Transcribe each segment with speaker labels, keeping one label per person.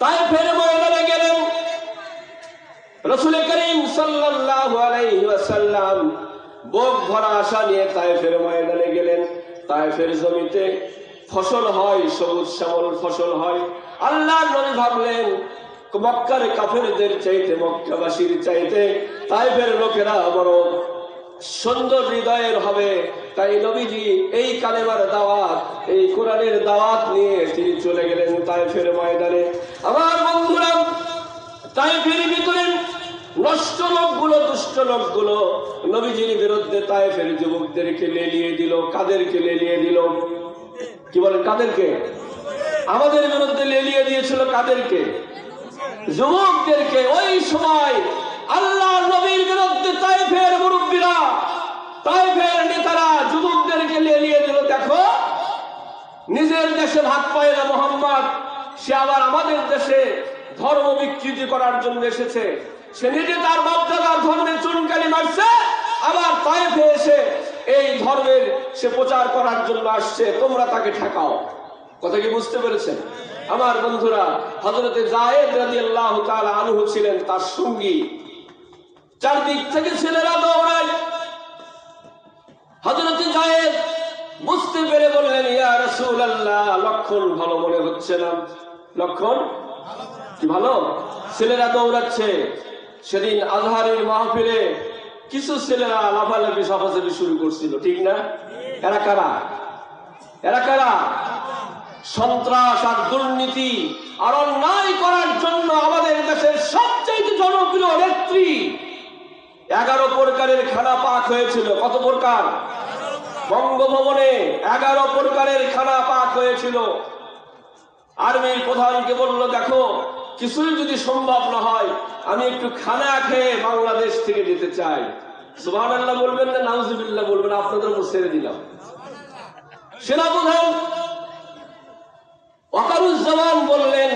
Speaker 1: তাই ফের ময়দানে গেলেন। রসুল করিম সাল্লাল্লাহু বুক ভরা আশা নিয়ে তায়েফের ময়দানে গেলেন। তায়েফের জমিতে ফসল হয়, সবুজ শ্যামল ফসল হয়। আল্লাহ নবী ভাবলেন, মক্কার কাফেরদের চাইতে, মক্কাবাসীর চাইতে তাইফের লোকেরা বড় সুন্দর হৃদয়ের হবে। তাই নবীজি এই কালেমার দাওয়াত, এই কোরআনের দাওয়াত নিয়ে তিনি চলে গেলেন তাইফের ময়দানে। আমার বন্ধুরা, তাইফের ভিতরে নষ্ট লোকগুলো, দুষ্ট লোকগুলো নবীজির বিরুদ্ধে যুবকদেরকে লেলিয়ে দিল, কাদেরকে লেলিয়ে দিল? কি বলেন, কাদেরকে? আমাদের বিরুদ্ধে লেলিয়ে দিয়েছিল কাদেরকে? যুবকদেরকে। ওই সময় আল্লাহ নবীর বিরুদ্ধে তাইফের মুরব্বীরা নিজের দেশে ভাত পায় না মোহাম্মদ, সে আবার আমাদের দেশে ধর্ম বিকৃতি করার জন্য এসেছে। সে নিজে তার বাপদাদার ধর্মের চুনকালি মারছে, আবার তাইফে এসে এই ধর্মের সে প্রচার করার জন্য আসছে। তোমরা তাকে ঠেকাও। কথা কি বুঝতে পেরেছেন? আমার বন্ধুরা হজরতে জায়েদ রাদিয়াল্লাহু তাআলা আনহু ছিলেন তার সঙ্গী। চারদিক থেকে ছেলেরা দৌড়ায়। হজরতে জায়েদ বুঝতে পেরে বললেন, ইয়া লক্ষণ ভালো মনে হচ্ছে না। লক্ষণ? ভালো? ছেলেরা দৌড়াচ্ছে। সেদিন আজহারের মাহফিলে কিছু ছেলেরা লাফালাফি, সাফাসাফি শুরু করছিল, ঠিক না? এরা কারা? এরা কারা? সন্ত্রাস আর দুর্নীতি আর অন্যায় করার জন্য আমাদের দেশের সবচেয়ে জনপ্রিয় নেত্রী। এগারো প্রকারের খানা পাক হয়েছিল। কত প্রকার? বঙ্গভবনে এগারো প্রকারের খানা পাক হয়েছিল। আর্মির প্রধানকে বলল দেখো কিছুই যদি সম্ভব না হয় আমি একটু খানা খেয়ে বাংলাদেশ থেকে যেতে চাই। সুবাহ আল্লাহ বলবেন না নাউজুবিল্লাহ বলবেন আপনাদের উপর ছেড়ে দিলাম। সেনাপ্রধান ওয়াকারুজ্জামান বললেন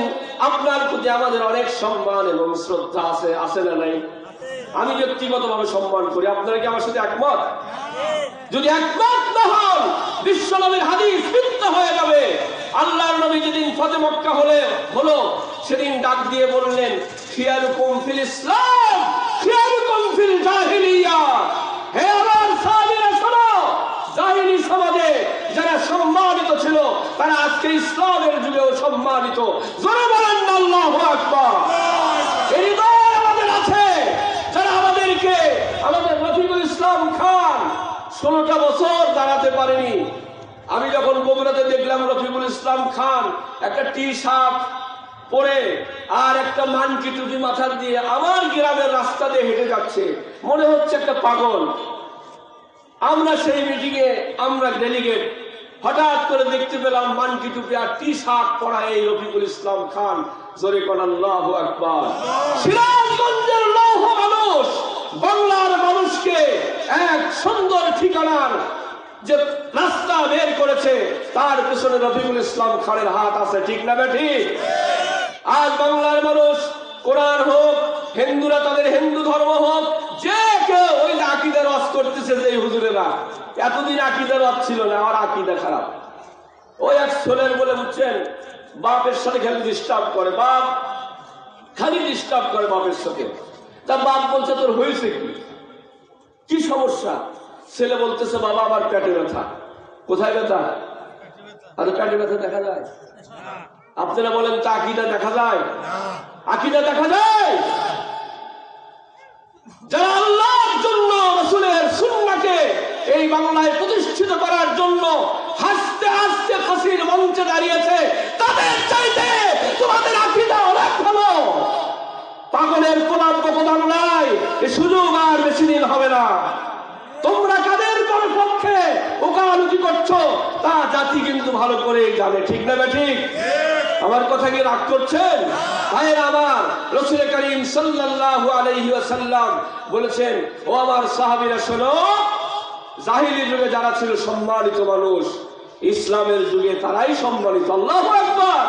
Speaker 1: আপনার প্রতি আমাদের অনেক সম্মান এবং শ্রদ্ধা আছে আছে না নাই? আমি ব্যক্তিগতভাবে সম্মান করি আপনারা কি আমার সাথে একমত? যদি একমত হন বিশ্ব নবীর হাদিস মিথ্যা হয়ে যাবে। আল্লাহর নবী যেদিন ফতে মক্কা হলে হলো, সেদিন ডাক দিয়ে বললেন, খিয়ারুকুম ফিল ইসলাম, খিয়ারুকুম ফিল জাহিলিয়া। হে আমার সাহাবীরা, শোনো, জাহিলি সমাজে যারা সম্মানিত ছিল, তারা আজকে ইসলামের যুগেও সম্মানিত। জোরে বলেন আল্লাহু আকবার। এই আমাদের আছে, যারা আমাদেরকে, আমাদের রফিকুল ইসলাম খান ষোলোটা বছর দাঁড়াতে পারেনি। আমি যখন বগুড়াতে দেখলাম রফিকুল ইসলাম খান একটা টি শার্ট পরে আর একটা মানকি টুপি মাথার দিয়ে আমার গ্রামের রাস্তা দিয়ে হেঁটে যাচ্ছে। মনে হচ্ছে একটা পাগল। আমরা সেই মিটিং এ, আমরা ডেলিগেট হঠাৎ করে দেখতে পেলাম মানকি টুপি আর টি শার্ট পরা এই রফিকুল ইসলাম খান। জোরে কোন আল্লাহ আকবার। সিরাজগঞ্জের লৌহ মানুষ বাংলার মানুষকে এক সুন্দর ঠিকানার যে রাস্তা বের করেছে, তার পিছনে রফিকুল ইসলাম খানের হাত আছে, ঠিক না বে ঠিক? আজ বাংলার মানুষ, কোরআন হোক, হিন্দুরা তাদের হিন্দু ধর্ম হোক, যে কেউ ওই আকিদার রস করতেছে যে হুজুরেরা, এতদিন আকিদার রস ছিল না, আমার আকিদা খারাপ। ওই এক ছোলের বলে বুঝছেন, বাপের সাথে খালি ডিস্টার্ব করে, বাপ খালি ডিস্টার্ব করে বাপের সাথে। তা বাপ বলছে, তোর হয়েছে কি? কি সমস্যা? ছেলে বলতেছে বাবা আমার পেটে ব্যথা। কোথায় ব্যথা? আর পেটে ব্যথা দেখা যায়। আপনারা বলেন তা আকিদা দেখা যায়? আকিদা দেখা যায়? যারা আল্লাহর জন্য রসুলের সুন্নাকে এই বাংলায় প্রতিষ্ঠিত করার জন্য হাসতে হাসতে ফাঁসির মঞ্চে দাঁড়িয়েছে তাদের চাইতে তোমাদের আকিদা অনেক ভালো। পাগলের কোলাপ নাই সুযোগ আর বেশি দিন হবে না। তোমরা কাদের কোন পক্ষে ওকালতি করছ? তা জাতি কিন্তু ভালো করে জানে, ঠিক না ঠিক? আমার কথা কি রাগ করছেন? ভাইয়ের আমার, রসুল করিম সাল্লাল্লাহু আলাইহি ওয়াসাল্লাম বলেছেন, ও আমার সাহাবীরা শোনো, জাহিলি যুগে যারা ছিল সম্মানিত মানুষ, ইসলামের যুগে তারাই সম্মানিত। আল্লাহু আকবার!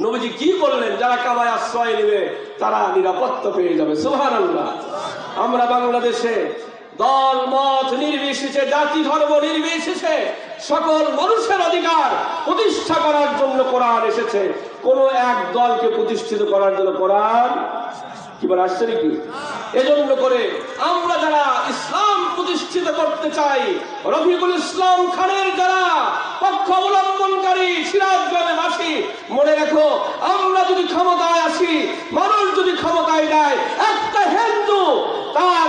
Speaker 1: নবীজি কি বললেন যারা কাবায় আশ্রয় নেবে, তারা নিরাপত্তা পেয়ে যাবে। সুবহানাল্লাহ। আমরা বাংলাদেশে দল, মত নির্বিশেষে, জাতি, ধর্ম নির্বিশেষে সকল মানুষের অধিকার প্রতিষ্ঠা করার জন্য কোরআন এসেছে। কোন এক দলকে প্রতিষ্ঠিত করার জন্য কোরআন কি বলে, আসছে নাকি? এজন্য করে আমরা যারা ইসলাম প্রতিষ্ঠিত করতে চাই, রফিকুল ইসলাম খানের যারা পক্ষ অবলম্বনকারী সিরাজগঞ্জে বাসী মনে রেখো আমরা যদি ক্ষমতায় আসি মানুষ যদি ক্ষমতায় দেয় একটা হিন্দু তার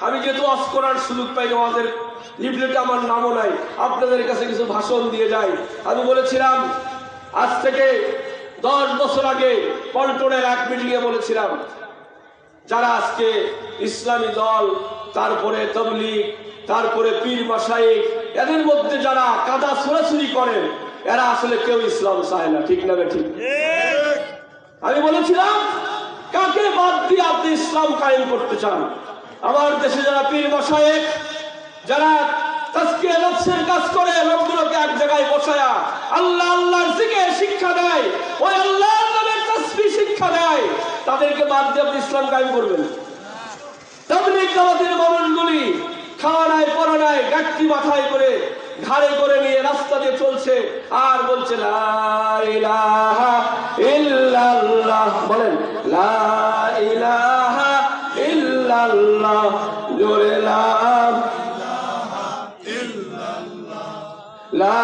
Speaker 1: আমি যেহেতু অফ করার সুযোগ পাই আমাদের লিফলেটে আমার নামও নাই আপনাদের কাছে কিছু ভাষণ দিয়ে যাই। আমি বলেছিলাম আজ থেকে দশ বছর আগে পল্টনের এক মিটিংয়ে বলেছিলাম যারা আজকে ইসলামী দল তারপরে তবলিগ তারপরে পীর মাসাইক এদের মধ্যে যারা কাদা ছোড়াছুরি করেন এরা আসলে কেউ ইসলাম চায় না ঠিক না ঠিক। আমি বলেছিলাম কাকে বাদ দিয়ে আপনি ইসলাম কায়েম করতে চান? আমার দেশে যারা পীর মশায়েক, যারা তাজকে নফসের কাজ করে, লোকগুলোকে এক জায়গায় বসায়া আল্লাহ আল্লাহর দিকে শিক্ষা দেয়, ওই আল্লাহর নামের তসবি শিক্ষা দেয়, তাদেরকে বাদ দিয়ে আপনি ইসলাম কায়েম করবেন। তাবলিগ জামাতের মানুষগুলি খাওয়া নাই পড়া নাই গাঠটি মাথায় করে, ঘাড়ে করে নিয়ে রাস্তা দিয়ে চলছে, আর বলছে বলেন, লা ইলাহা লা